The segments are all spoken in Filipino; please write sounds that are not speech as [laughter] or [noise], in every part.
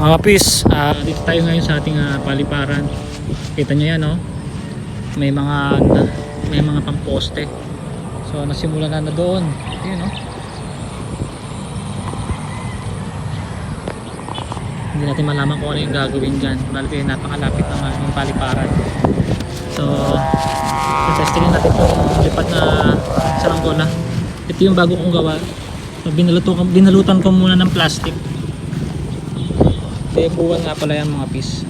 Mga pis, ah, dito tayo ngayon sa ating ah, paliparan. Kita nyo yan, no? May mga may mga pamposte. So, nasimula na na doon. Ayan, no? Hindi natin malaman kung ano yung gagawin dyan. Bali, napakalapit ng ating paliparan. So, testingin natin itong lipat na saranggola. Ito yung bago kong gawa. So, binalutan, binalutan ko muna ng plastic. Tebuan nga pala yan mga pis.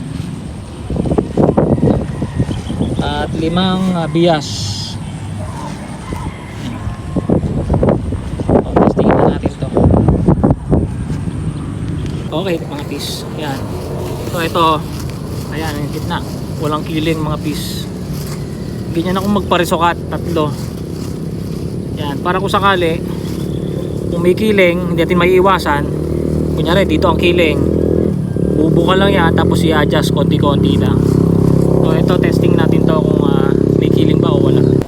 At limang ah, bias. O, testingin na natin to. Okay mga pis. Yan. So ito. Ayan, yung gitna. Walang kiling mga pis. Ganyan ako magparisukat. Tatlo. Yan. Para kung sakali, kung may kiling, hindi natin maiiwasan. Kunyari, dito ang kiling. Bubuka lang yan, tapos i-adjust konti-konti lang. So ito, testing natin to kung ah, may kiling ba o wala. Ah,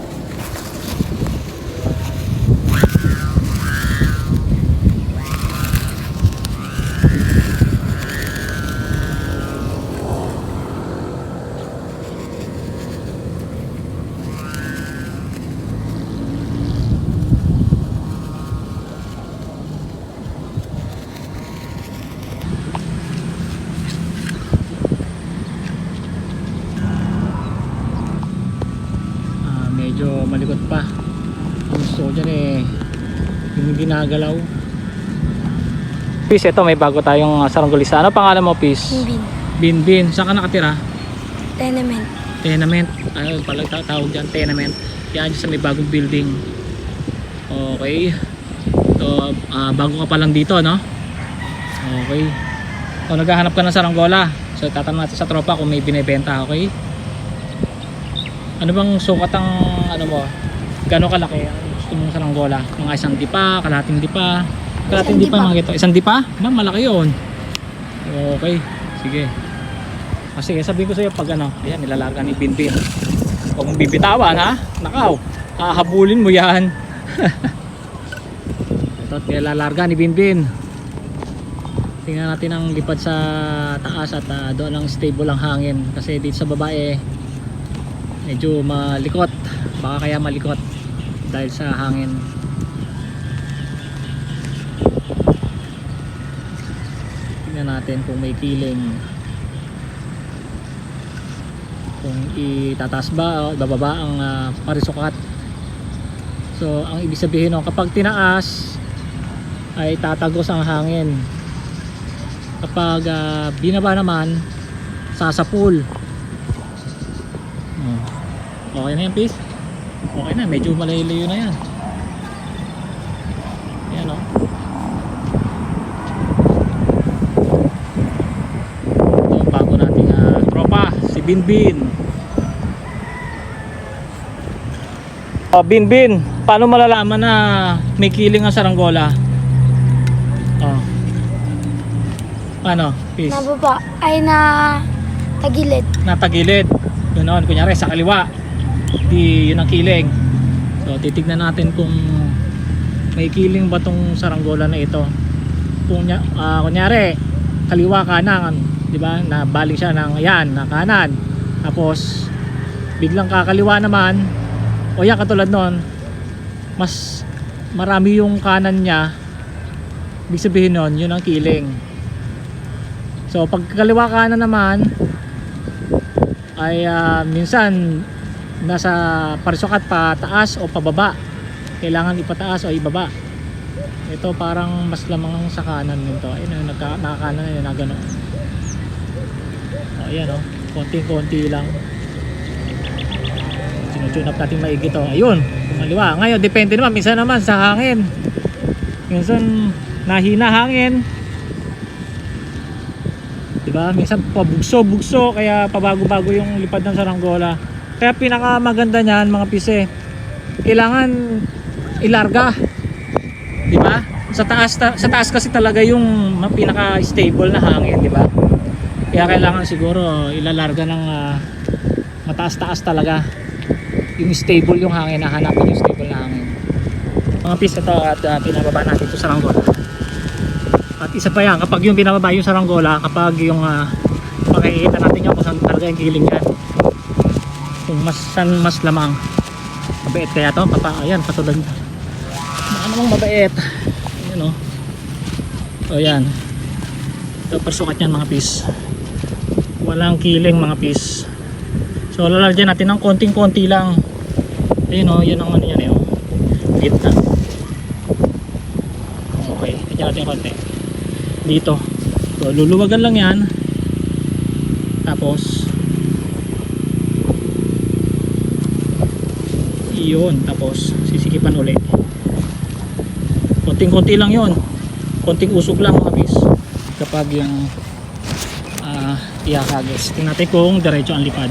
medyo malikot pa. Ang gusto ko dyan eh yung ginagalaw Pis, ito may bago tayong uh, saranggolista ano pangalan mo? Hindi. Bin. Bin, saan ka nakatira? Tenement. Tenement, ano pala ta- tawag dyan, tenement. Yan dyan sa may bagong building. Okay. So ah, bago ka pa lang dito no? okay. So naghahanap ka ng saranggola. So tatanong natin sa tropa kung may binibenta okay? Ano bang sukat ang ano mo gano'ng kalaki ang gusto mong saranggola mga isang dipa, kalahating dipa? Kalahating Isang dipa, dipa. mga gito isang dipa? ma'am malaki yun. Okay sige. Kasi sabihin ko sa'yo pag ano ayan nilalarga ni Binbin. Huwag mong bibitawan ha? Nakaw hahabulin mo yan. [laughs] Ito nilalarga ni Binbin. Tingnan natin ang lipad sa taas at ah, doon ang stable ang hangin. Kasi dito sa babae medyo malikot baka kaya malikot dahil sa hangin. Tingnan natin kung may kiling. Kung itataas ba o bababa ang ah, parisukat. So ang ibig sabihin nun kapag tinaas ay tatagos ang hangin. Kapag ah, binaba naman sasapul. Oh. okay na yan please okay na medyo malayo na yan yan o ito bago nating ah, tropa si Binbin oh, Binbin paano malalaman na may kiling ang saranggola oh Paano? Peace. Nababa ay na tagilid. Natagilid. Ganon. Kunyari sa kaliwa. Di yun ang kiling. So titignan natin kung may kiling ba tong saranggola na ito. Kung ah, kunyari kaliwa kanan, 'di ba? Na baling siya ng yan, na kanan. Tapos biglang kakaliwa naman o yan katulad nun mas marami yung kanan niya ibig sabihin nun yun ang kiling So pag kaliwa kanan naman ay ah, minsan nasa parisukat pa taas o pababa. Kailangan ipataas o ibaba. Ito parang mas lamang sa kanan nito. Ayun, nagka, nakakanan na yun na gano'n. O, ayan o. Konting-konti lang. Sinutune up natin maigi to. Ayun, kumaliwa. Ngayon, depende naman. Minsan naman sa hangin. Minsan, nahina hangin. Diba? Minsan pabugso-bugso kaya pabago-bago yung lipad ng saranggola. Kaya pinakamaganda niyan mga pise. Kailangan ilarga. Diba? Sa taas ta- sa taas kasi talaga yung pinaka-stable na hangin, di ba? Kaya kailangan siguro ilalarga ng ah, mataas-taas talaga. Yung stable yung hangin, nahanapin yung stable na hangin. Mga pis ito at uh, pinababa natin ito sa ranggola. At isa pa yan, kapag yung binababa yung saranggola, kapag yung uh, makikita natin yung kung saan talaga yung kiling yan. Kung mas saan mas lamang. Mabait kaya to, papa, ayan, patulad. Ano namang mabait. Ayan o. O yan. Ito pasukat yan mga pis. Walang kiling mga pis. So lalagyan natin ng konting-konti lang. Ayun o, yun ang ano yan eh. oh. Gitna. Okay, lagyan natin konti. Dito. So luluwagan lang yan. Tapos iyon tapos sisikipan uli konting-konti lang yon konting usog lang mga bis. Kapag yung uh, iakagis tingnan natin kung diretso ang lipad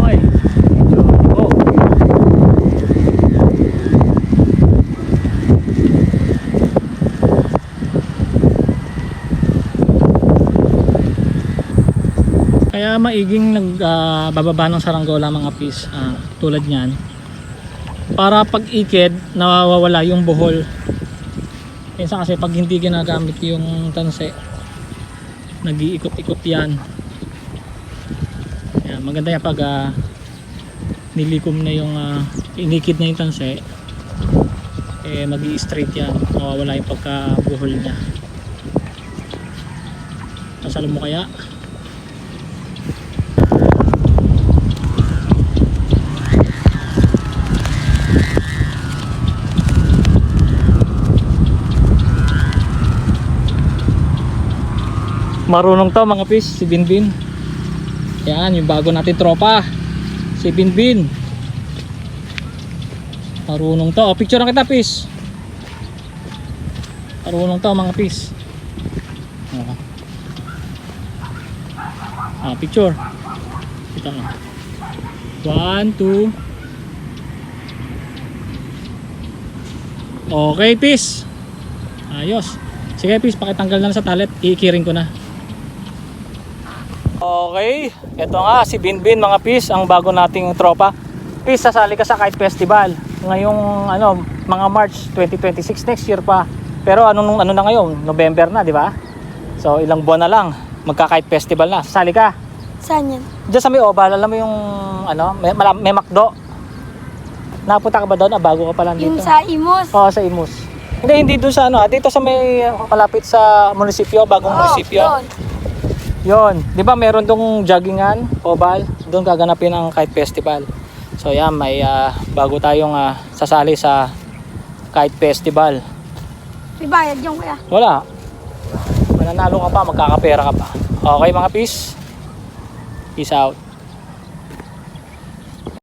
Oy. Medyo- oh. Kaya maiging nagbababa ng saranggola mga pis ah, tulad niyan. Para pag ikid nawawala yung buhol. Minsan kasi pag hindi ginagamit yung tanse nag-iikot-ikot yan. Kaya maganda yan pag ah, nilikom na yung ah, inikid na yung tanse eh mag straight yan mawawala yung pagkabuhol niya kasalo mo kaya Marunong to mga pis, si Binbin. Yan, yung bago natin tropa. Si Binbin. Marunong to. O, picture na kita pis. Marunong to mga pis. O. Ah, picture. Kita mo. One, two. Okay, pis. Ayos. Sige, pis, pakitanggal na sa talet. Iikiring ko na. Okay, ito nga si Binbin mga pis, ang bago nating tropa. Pis, sasali ka sa Kite Festival. Ngayong ano, mga March 2026 next year pa. Pero ano nung ano na ngayon, November na, di ba? So ilang buwan na lang, magka-Kite Festival na. Sasali ka. Saan yan? Diyan sa may oval, alam mo yung ano, may, may McDo. Napunta ka ba doon? Ah, bago ka pa lang dito. Yung sa Imos. Oo, sa Imus. Hindi, hindi doon sa ano, ah, dito sa may malapit sa munisipyo, bagong Oh, munisipyo. doon. Yon, 'di ba meron tong joggingan, oval, doon gaganapin ang kite festival. So yan, may ah, bago tayong ah, sasali sa kite festival. May bayad yung kuya. Wala. Mananalo ka pa, magkakapera ka pa. Okay mga peace. Peace out.